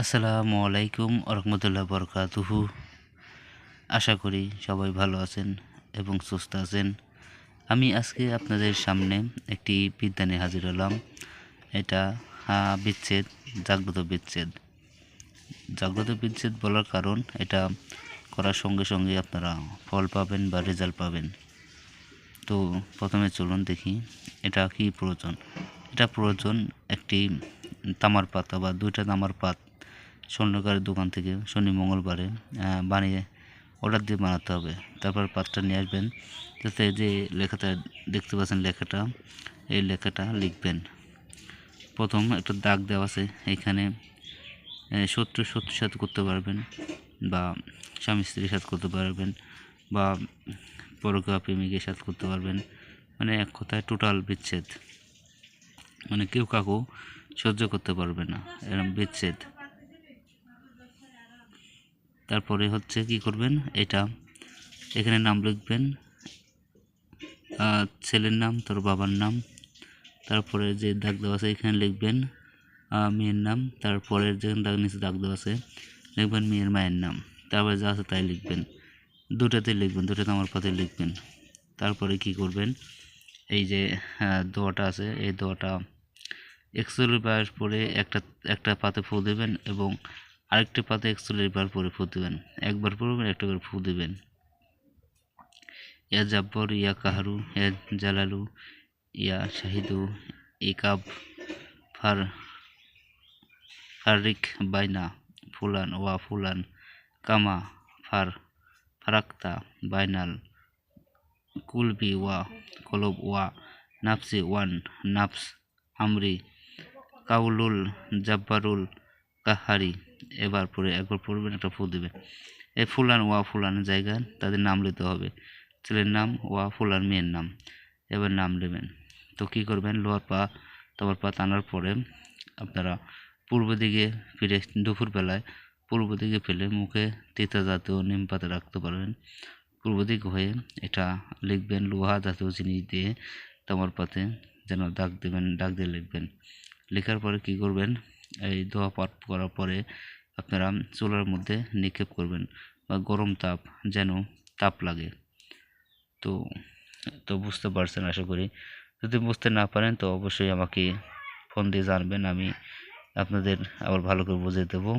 আসসালামু আলাইকুম আরহামতুল্লাহ বরকাতুহু। আশা করি সবাই ভালো আছেন এবং সুস্থ আছেন। আমি আজকে আপনাদের সামনে একটি বিদ্যা নিয়ে হাজির হলাম। এটা হা বিচ্ছেদ, জাগ্রত বিচ্ছেদ। জাগ্রত বিচ্ছেদ বলার কারণ এটা করার সঙ্গে সঙ্গে আপনারা ফল পাবেন বা রেজাল্ট পাবেন। তো প্রথমে চলুন দেখি এটা কি প্রয়োজন। এটা প্রয়োজন একটি তামার পাতা বা দুইটা তামার পাত স্বর্ণকারের দোকান থেকে, শনি মঙ্গলবারে বানিয়ে অর্ডার দিয়ে বানাতে হবে। তারপর পাতটা নিয়ে আসবেন। যাতে যে লেখাটা দেখতে পাচ্ছেন লেখাটা, এই লেখাটা লিখবেন। প্রথম একটা দাগ দেওয়া আছে। এখানে শত্রু শত্রুর সাথে করতে পারবেন বা স্বামী স্ত্রীর সাথে করতে পারবেন বা পরকা প্রেমিকের সাথে করতে পারবেন। মানে এক কথায় টোটাল বিচ্ছেদ। মানে কেউ কাকু সহ্য করতে পারবে না। এরকম বিচ্ছেদ। তারপরে হচ্ছে কি করবেন, এটা এখানে নাম লিখবেন ছেলের নাম, তোর বাবার নাম, তারপরে যে দাগ দেওয়া আছে এখানে লিখবেন মেয়ের নাম, তারপরে যেখানে দাগ নিচে দাগ দেওয়া আছে লিখবেন মেয়ের মায়ের নাম, তারপরে যা আছে তাই লিখবেন দুটাতে লিখবেন দুটাতে আমার পাতে লিখবেন, তারপরে কি করবেন, এই যে দোয়াটা আছে, এই দোয়াটা বার পরে একটা একটা পাতে ফুল দেবেন এবং আরেকটি পাতে এক্সেলের বার পরে ফু দেবেন। একবার পড়বেন, একটা করে ফু দেবেন। ইয়া জাব্বর, ইয়া কাহারু, ইয়া জালালু, ইয়া শাহিদু ইকাব ফার ফারিক বাইনা, ফুলান, ওয়া ফুলান, কামা, ফার, ফারাক্তা, বাইনাল, কুলবি ওয়া, কলব ওয়া, নাফসি ওয়ান, নাফস, আমরি, কাউলুল, জাব্বারুল, কাহারি। এবার পরে একবার পড়বেন, একটা ফুল দেবেন। এই ফুলান ওয়া ফুলান জায়গায় তাদের নাম নিতে হবে। ছেলের নাম ওয়া ফুলান, মেয়ের নাম। এবার নাম নেবেন। তো কী করবেন? লোহার পা, তোমার পা টানার পরে আপনারা পূর্ব দিকে ফিরে দুপুরবেলায় পূর্ব দিকে ফেলে মুখে তিতা জাতীয় নিম পাতা রাখতে পারবেন। পূর্ব দিক হয়ে এটা লিখবেন, লোহা জাতীয় জিনিস দিয়ে তামার পাতে যেন দাগ দেবেন, দাগ দিয়ে লিখবেন। লেখার পরে কি করবেন? এই দোয়া পাঠ করার পরে আপনারা চুলার মধ্যে নিক্ষেপ করবেন বা গরম তাপ যেন তাপ লাগে। তো তো বুঝতে পারছেন আশা করি। যদি বুঝতে না পারেন তো অবশ্যই আমাকে ফোন দিয়ে জানবেন, আমি আপনাদের আবার ভালো করে বুঝিয়ে দেবো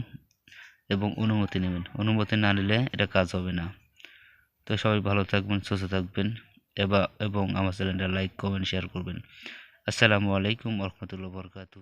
এবং অনুমতি নেবেন। অনুমতি না নিলে এটা কাজ হবে না। তো সবাই ভালো থাকবেন, সুস্থ থাকবেন এবা, এবং আমার চ্যানেলটা লাইক, কমেন্ট, শেয়ার করবেন। আসসালামু আলাইকুম রহমতুল্লাহ বরকাতু